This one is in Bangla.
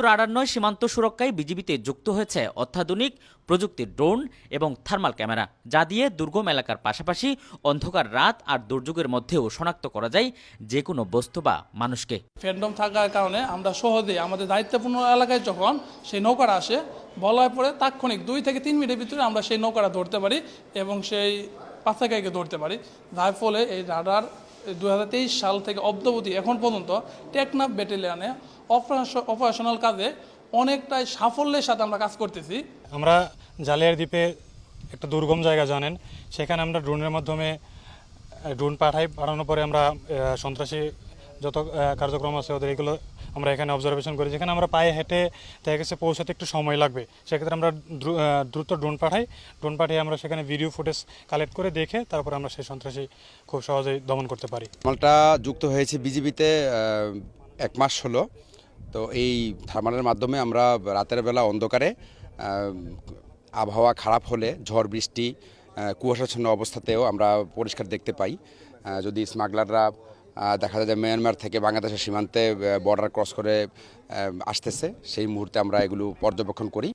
শুধু রাডার নয় সীমান্ত সুরক্ষায় বিজিবিতে যুক্ত হয়েছে অত্যাধুনিক প্রযুক্তির ড্রোন এবং থার্মাল ক্যামেরা, যা দিয়ে দুর্গম এলাকার পাশাপাশি অন্ধকার রাত আর দুর্যোগের মধ্যেও শনাক্ত করা যায় যে কোনো বস্তু বা মানুষকে। ফ্যান্ডম থাকার কারণে আমরা সহজে আমাদের দায়িত্বপূর্ণ এলাকায় যখন সেই নৌকাটা আসে বলার পরে তাৎক্ষণিক দুই থেকে তিন মিনিটের ভিতরে আমরা সেই নৌকাটা ধরতে পারি এবং সেই পাশাকাইকে ধরতে পারি। যার ফলে এই রাডার দু হাজার তেইশ সাল থেকে অব্দবধি এখন পর্যন্ত টেকনাফ ব্যাটালিয়ানে অপারেশনাল কাজে অনেকটাই সাফল্যের সাথে আমরা কাজ করতেছি। আমরা জালিয়ার দ্বীপে একটা দুর্গম জায়গা জানেন, সেখানে আমরা ড্রোনের মাধ্যমে ড্রোন পাঠাই, পাঠানোর পরে আমরা সন্ত্রাসী যত কার্যক্রম আছে ওদের, এগুলো আমরা এখানে অবজারভেশন করি। যেখানে আমরা পায়ে হেঁটে দেখা গেছে পৌঁছাতে একটু সময় লাগবে। সেক্ষেত্রে আমরা দ্রুত ড্রোন পাঠাই। ড্রোন পাঠিয়ে আমরা সেখানে ভিডিও ফুটেজ কালেক্ট করে দেখে তারপর আমরা সেই সন্ত্রাসী খুব সহজেই দমন করতে পারি। মালটা যুক্ত হয়েছে বিজিবিতে এক মাস হলো। তো এই থার্মালের মাধ্যমে আমরা রাতের বেলা অন্ধকারে আবহাওয়া খারাপ হলে, ঝড়, বৃষ্টি কুয়াশাচ্ছন্ন অবস্থাতেও আমরা পরিষ্কার দেখতে পাই। যদি স্মাগলাররা দেখা যায় যে মিয়ানমার থেকে বাংলাদেশের সীমান্তে বর্ডার ক্রস করে আসতেছে। সেই মুহূর্তে আমরা এগুলো পর্যবেক্ষণ করি।